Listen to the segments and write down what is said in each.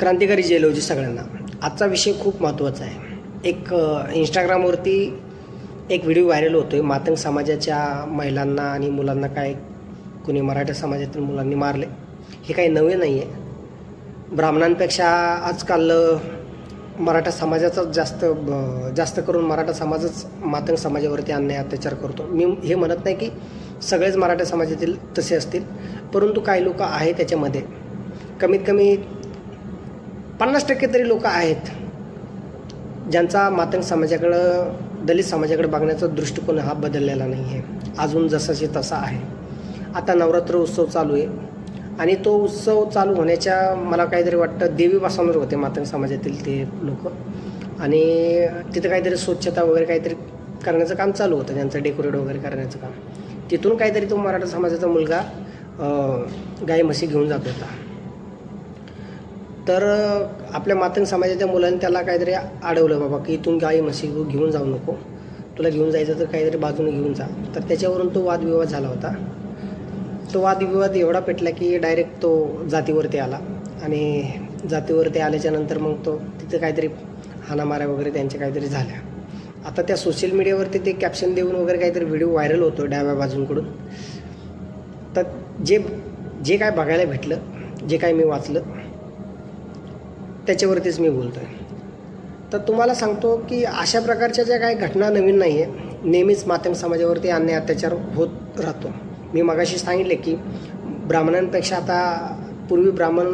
क्रांतिकारी जेलोजी सगळ्यांना. आजचा विषय खूप महत्त्वाचा आहे. एक इंस्टाग्रामवरती एक व्हिडिओ व्हायरल होतो आहे मातंग समाजाच्या महिलांना आणि मुलांना काय कुणी मराठा समाजातील मुलांनी मारले हे काही नवे नाही आहे ब्राह्मणांपेक्षा आजकाल मराठा समाजाचाच जास्त ब- जास्त करून मराठा समाजच मातंग समाजावरती अन्याय अत्याचार करतो. मी हे म्हणत नाही की सगळेच मराठा समाजातील तसे असतील परंतु काही लोक आहे त्याच्यामध्ये. कमीत कमी पन्नास टक्के तरी लोक आहेत ज्यांचा मातंग समाजाकडं दलित समाजाकडे बघण्याचा दृष्टिकोन हा बदललेला नाही आहे अजून जसाशी तसा आहे. आता नवरात्र उत्सव चालू आहे. आणि तो उत्सव चालू होण्याच्या मला काहीतरी वाटतं देवी होते मातंग समाजातील ते लोक. आणि तिथं काहीतरी स्वच्छता वगैरे काहीतरी करण्याचं काम चालू होतं त्यांचं डेकोरेट वगैरे करण्याचं काम. तिथून काहीतरी तो मराठा समाजाचा मुलगा गाई म्हशी घेऊन जात होता. तर आपल्या मातंग समाजाच्या मुलांनी त्याला काहीतरी अडवलं बाबा की इथून गाई म्हशी तू घेऊन जाऊ नको. तुला घेऊन जायचं तर काहीतरी बाजूने घेऊन जा. तर त्याच्यावरून तो वादविवाद झाला होता. तो वादविवाद एवढा पेटला की डायरेक्ट तो जातीवरती आला. आणि जातीवरती आल्याच्यानंतर मग तो तिथे काहीतरी हाणामाऱ्या वगैरे त्यांच्या काहीतरी झाल्या. आता त्या सोशल मीडियावरती ते कॅप्शन देऊन वगैरे काहीतरी व्हिडिओ व्हायरल होतो डाव्या बाजूंकडून. तर जे जे काय बघायला भेटलं जे काय मी वाचलं त्याच्यावरतीच मी बोलतो आहे तर तुम्हाला सांगतो की अशा प्रकारच्या ज्या काही घटना नवीन नाही आहे नेहमीच माध्यम समाजावरती अन्याय अत्याचार होत राहतो. मी मगाशी सांगितले की ब्राह्मणांपेक्षा आता पूर्वी ब्राह्मण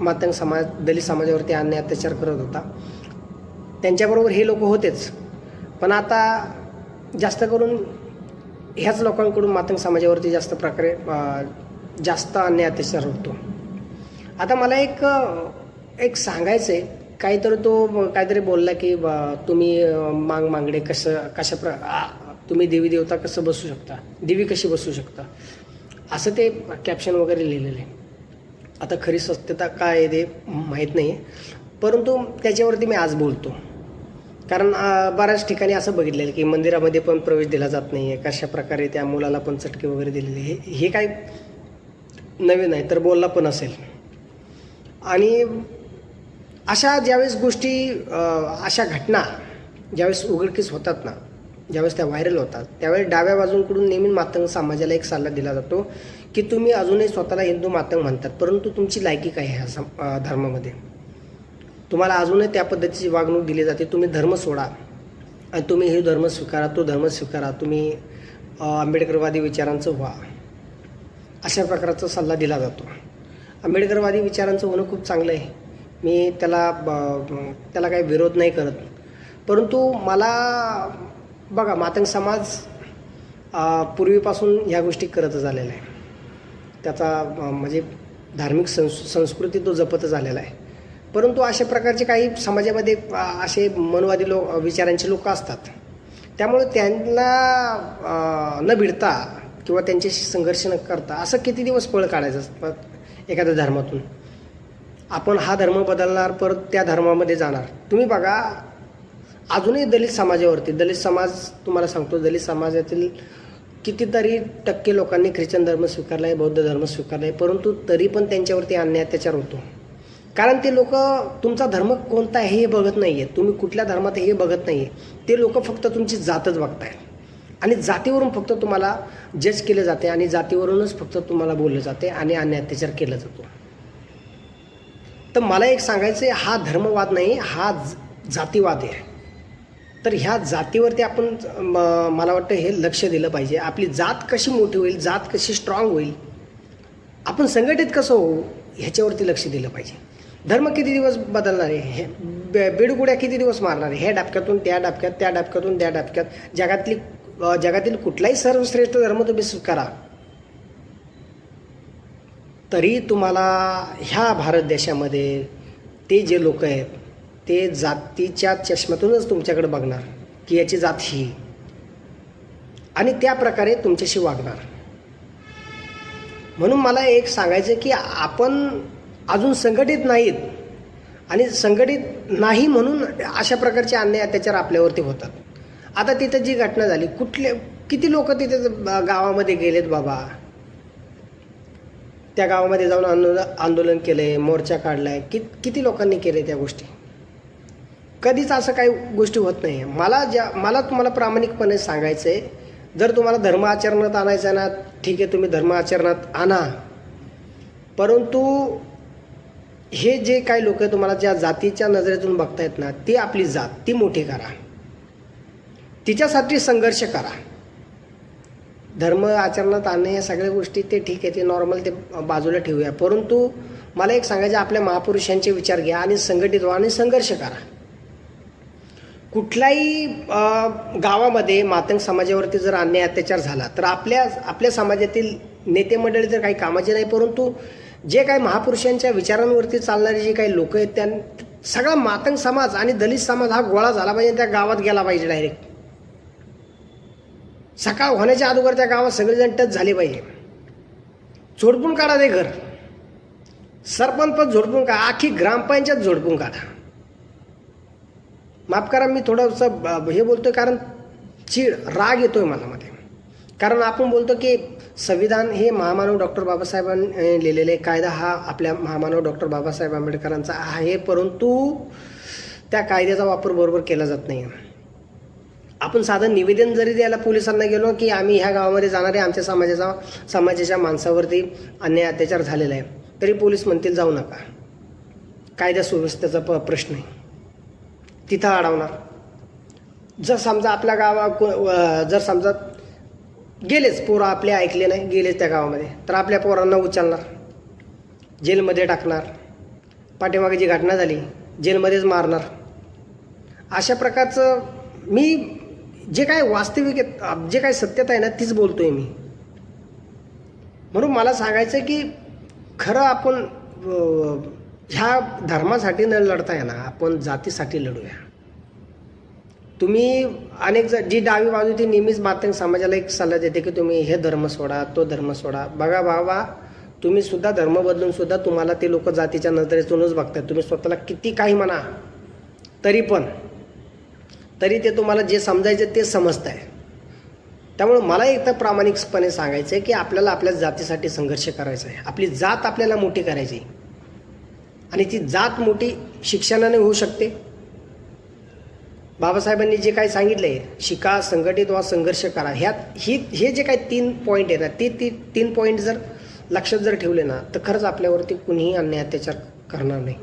मातंग समाज दलित समाजावरती अन्याय अत्याचार करत होता. त्यांच्याबरोबर हे लोक होतेच. पण आता जास्त करून ह्याच लोकांकडून मातंग समाजावरती जास्त प्रकारे जास्त अन्याय अत्याचार होतो. आता मला एक एक सांगायचं आहे काहीतरी तो काहीतरी बोलला की बा, तुम्ही मांग मांगडे कसं कशा प्र तुम्ही देवी देवता कसं बसू शकता? देवी कशी बसू शकता? असं ते कॅप्शन वगैरे लिहिलेलं आहे आता खरी सत्यता काय आहे ते माहीत नाही परंतु त्याच्यावरती मी आज बोलतो. कारण बऱ्याच ठिकाणी असं बघितलेलं आहे की मंदिरामध्ये पण प्रवेश दिला जात नाही आहे कशा प्रकारे त्या मुलाला पण चटके वगैरे दिलेले हे हे काय नवीन आहे तर बोलला पण असेल. आणि अशा ज्यावेळेस गोष्टी अशा घटना ज्यावेळेस उघडकीस होतात ना ज्यावेळेस त्या व्हायरल होतात त्यावेळेस डाव्या बाजूंकडून नेहमी मातंग समाजाला एक सल्ला दिला जातो की तुम्ही अजूनही स्वतःला हिंदू मातंग म्हणतात परंतु तुमची लायकी काय आहे ह्या सम- धर्मामध्ये? तुम्हाला अजूनही त्या पद्धतीची वागणूक दिली जाते तुम्ही धर्म सोडा आणि तुम्ही हे धर्म स्वीकारा तो धर्म स्वीकारा तुम्ही आंबेडकरवादी विचारांचं व्हा. अशा प्रकारचा सल्ला दिला जातो. आंबेडकरवादी विचारांचं होणं खूप चांगलं आहे. मी त्याला ब- त्याला काही विरोध नाही करत. परंतु मला बघा मातंग समाज पूर्वीपासून ह्या गोष्टी करतच आलेला आहे. त्याचा म्हणजे धार्मिक संस संस्कृती तो जपतच आलेला आहे. परंतु अशा प्रकारचे काही समाजामध्ये असे मनवादी लोक विचारांचे लोक असतात. त्यामुळे त्यांना न भिडता किंवा त्यांच्याशी संघर्ष न करता असं किती दिवस पळ काढायचं असतात एखाद्या धर्मातून? आपण हा धर्म बदलणार परत त्या धर्मामध्ये जाणार. तुम्ही बघा अजूनही दलित समाजावरती दलित समाज तुम्हाला सांगतो दलित समाजातील कितीतरी टक्के लोकांनी ख्रिश्चन धर्म स्वीकारला आहे बौद्ध धर्म स्वीकारला आहे परंतु तरी पण त्यांच्यावरती अन्याय अत्याचार होतो. कारण ते लोक तुमचा धर्म कोणता आहे हे बघत नाही आहे तुम्ही कुठल्या धर्मात हे बघत नाही आहे ते लोक फक्त तुमची जातच बघताय आणि जातीवरून फक्त तुम्हाला जज केलं जाते आणि जातीवरूनच फक्त तुम्हाला बोललं जाते आणि अन्याय अत्याचार केला जातो. तर मला एक सांगायचं आहे हा धर्मवाद नाही हा ज- जातीवाद आहे. तर ह्या जातीवरती आपण म- मला वाटतं हे लक्ष दिलं पाहिजे. आपली जात कशी मोठी होईल जात कशी स्ट्रॉंग होईल आपण संघटित कसं होऊ ह्याच्यावरती लक्ष दिलं पाहिजे. धर्म किती दिवस बदलणार आहे? हे बे- बेडुगुड्या किती दिवस मारणार आहे? ह्या डाबक्यातून त्या डाबक्यात त्या डाबक्यातून त्या डाबक्यात. जगातली जगातील कुठलाही सर्वश्रेष्ठ धर्म तुम्ही स्वीकारा. तरी तुम्हाला ह्या भारत देशामध्ये ते जे लोक आहेत ते जातीच्या चष्म्यातूनच तुमच्याकडे बघणार की याची जात ही. आणि त्या प्रकारे तुमच्याशी वागणार. म्हणून मला एक सांगायचं की आपण अजून संघटित नाहीत आणि संघटित नाही म्हणून अशा प्रकारचे अन्याय अत्याचार आपल्यावरती होतात. आता तिथं जी घटना झाली कुठले किती लोक तिथे गावामध्ये गेलेत बाबा? त्या गावामध्ये जाऊन आंदोलन आंदोलन केलं आहे मोर्चा काढला आहे कि किती लोकांनी केले त्या गोष्टी? कधीच असं काही गोष्टी होत नाही. मला ज्या मला तुम्हाला प्रामाणिकपणे सांगायचं आहे जर तुम्हाला धर्म आचरणात आणायचं आहे ना ठीक आहे तुम्ही धर्म आचरणात आणा. परंतु हे जे काही लोक तुम्हाला ज्या जातीच्या नजरेतून बघतायत ना ती आपली जात ती मोठी करा. तिच्यासाठी संघर्ष करा. धर्म आचरणात आणणे या सगळ्या गोष्टी ते ठीक आहे ते नॉर्मल ते बाजूला ठेवूया. परंतु मला एक सांगायचं आपल्या महापुरुषांचे विचार घ्या आणि संघटित व्हा आणि संघर्ष करा. कुठल्याही गावामध्ये मातंग समाजावरती जर अन्याय अत्याचार झाला तर आपल्या आपल्या समाजातील नेते मंडळी तर काही कामाचे नाही परंतु जे काही महापुरुषांच्या विचारांवरती चालणारे जे काही लोक आहेत त्यां सगळा मातंग समाज आणि दलित समाज हा गोळा झाला पाहिजे त्या गावात गेला पाहिजे डायरेक्ट सकाळ होण्याच्या अगोदर त्या गावात सगळेजण टच झाले पाहिजे. झोडपून काढा ते घर. सरपंच पण झोडपून काढा. आखी ग्रामपंचायत झोडपून काढा. माफ करा मी थोडंसं ब- हे बोलतोय कारण चीड राग येतोय मला मध्ये कारण आपण बोलतो की संविधान हे महामानव डॉक्टर बाबासाहेबांनी लिहिलेले कायदा हा आपल्या महामानव डॉक्टर बाबासाहेब आंबेडकरांचा आहे परंतु त्या कायद्याचा वापर बरोबर केला जात नाही आपण साधं निवेदन जरी द्यायला पोलिसांना गेलो की आम्ही ह्या गावामध्ये जाणारे आमच्या समाजाचा समाजाच्या माणसावरती अन्याय अत्याचार झालेला आहे तरी पोलीस म्हणतील जाऊ नका. कायदा सुव्यवस्थेचा प प्रश्न आहे. तिथं अडवणार. जर समजा आपल्या गावा को- जर समजा गेलेच पोरं आपले ऐकले नाही गेलेच त्या गावामध्ये तर आपल्या पोरांना उचलणार. जेलमध्ये टाकणार. पाठीमागे जी घटना झाली जेलमध्येच मारणार. अशा प्रकारचं मी जे काय वास्तविक जे काय सत्यता आहे ना तीच बोलतोय मी. म्हणून मला सांगायचं आहे की खरं आपण ह्या धर्मासाठी न लढता आहे ना आपण जातीसाठी लढूया. तुम्ही अनेक ज- जी डावी बाजू ती नेहमीच मातंग समाजाला एक सल्ला देते की तुम्ही हे धर्म सोडा तो धर्म सोडा. बघा बाबा तुम्ही सुद्धा धर्म बदलून सुद्धा तुम्हाला ते लोक जातीच्या नजरेतूनच बघतात तुम्ही स्वतःला किती काही म्हणा तरी पण. तरी ते तुम्हाला जे समजायचं ते समजत आहे त्यामुळे मला एक तर प्रामाणिकपणे सांगायचं आहे की आपल्याला आपल्या जातीसाठी संघर्ष करायचा आहे. आपली जात आपल्याला मोठी करायची आहे. आणि ती जात मोठी शिक्षणाने होऊ शकते. बाबासाहेबांनी जे काही सांगितलं आहे शिका संघटित व्हा संघर्ष करा. ह्यात ही हे जे काही तीन पॉईंट आहेत ना ते ती तीन पॉईंट जर लक्षात जर ठेवले ना तर खरंच आपल्यावरती कुणीही अन्याय अत्याचार करणार नाही.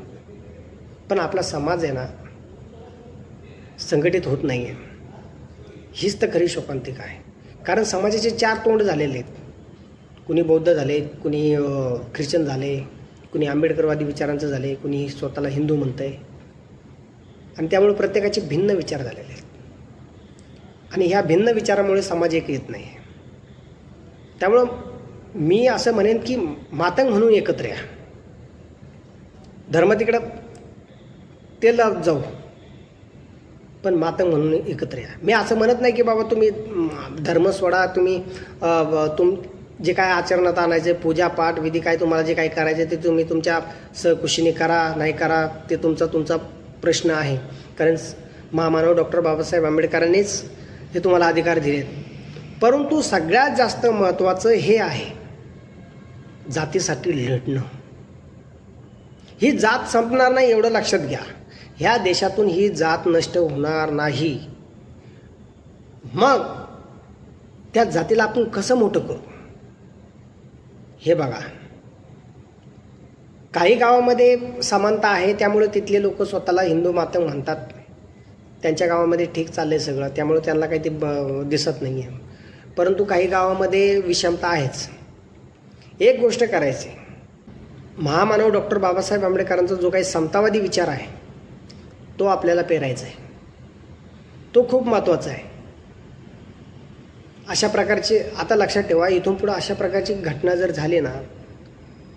पण आपला समाज आहे ना संघटित होत नाही आहे हीच तर खरी शोकांतिका आहे. कारण समाजाचे चार तोंड झालेले आहेत. कुणी बौद्ध झाले कुणी ख्रिश्चन झाले कुणी आंबेडकरवादी विचारांचं झाले कुणी स्वतःला हिंदू म्हणतंय. आणि त्यामुळे प्रत्येकाचे भिन्न विचार झालेले आहेत. आणि ह्या भिन्न विचारामुळे समाज एक येत नाही त्यामुळं मी असं म्हणेन की मातंग म्हणून एकत्र या. धर्म तिकडं ते लाभ जाऊ. पण मातंग म्हणून एकत्र या. मी असं म्हणत नाही की बाबा तुम्ही धर्म सोडा तुम्ही तुम जे काय आचरणात आणायचे पूजा पाठ विधी काय तुम्हाला जे काही करायचे ते तुम्ही तुमच्या सहकुशीने करा नाही करा ते तुमचा तुमचा प्रश्न आहे. कारण महामानव डॉक्टर बाबासाहेब आंबेडकरांनीच हे तुम्हाला अधिकार दिलेत. परंतु सगळ्यात जास्त महत्त्वाचं हे आहे जातीसाठी लढणं. ही जात संपणार नाही एवढं लक्षात घ्या. ह्या देशातून ही जात नष्ट होणार नाही. मग त्या जातीला आपण कसं मोठं करू? हे बघा. काही गावामध्ये समानता आहे त्यामुळे तिथले लोक स्वतःला हिंदू मातंग म्हणतात. त्यांच्या गावामध्ये ठीक चाललं आहे सगळं त्यामुळे त्यांना काही ते ब- दिसत नाही आहे परंतु काही गावामध्ये विषमता आहेच. एक गोष्ट करायची. महामानव डॉक्टर बाबासाहेब आंबेडकरांचा जो काही समतावादी विचार आहे तो आपल्याला पेरायचा आहे. तो खूप महत्त्वाचा आहे. अशा प्रकारचे आता लक्षात ठेवा इथून पुढं अशा प्रकारची घटना जर झाली ना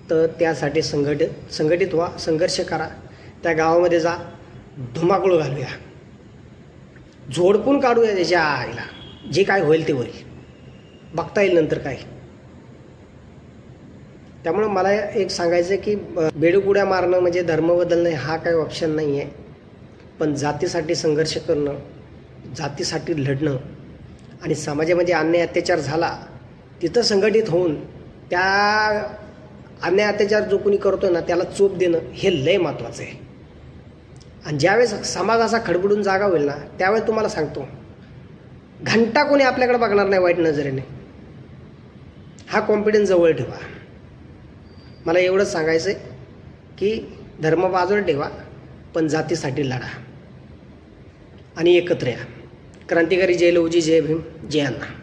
तर त्यासाठी संघटित संघटित व्हा संघर्ष करा. त्या गावामध्ये जा धुमाकूळ घालूया. झोडपून काढूया त्याच्या आईला. जे काय होईल ते होईल. बघता येईल नंतर काय. त्यामुळं मला एक सांगायचं आहे की बेडूकुड्या मारणं म्हणजे धर्म बदलणं हा काही ऑप्शन नाही आहे पण जातीसाठी संघर्ष करणं जातीसाठी लढणं आणि समाजामध्ये अन्याय अत्याचार झाला तिथं संघटित होऊन त्या अन्याय अत्याचार जो कोणी करतो ना त्याला चोप देणं हे लय महत्त्वाचं आहे. आणि ज्यावेळेस समाज असा खडबडून जागा होईल ना त्यावेळेस तुम्हाला सांगतो घंटा कोणी आपल्याकडे बघणार नाही वाईट नजरेने. हा कॉन्फिडन्स जवळ ठेवा. मला एवढंच सांगायचं आहे की धर्म बाजूला ठेवा. पण जातीसाठी लढा. आणि एकत्र या. क्रांतिकारी जय लवजी जय भीम जय अण्णा.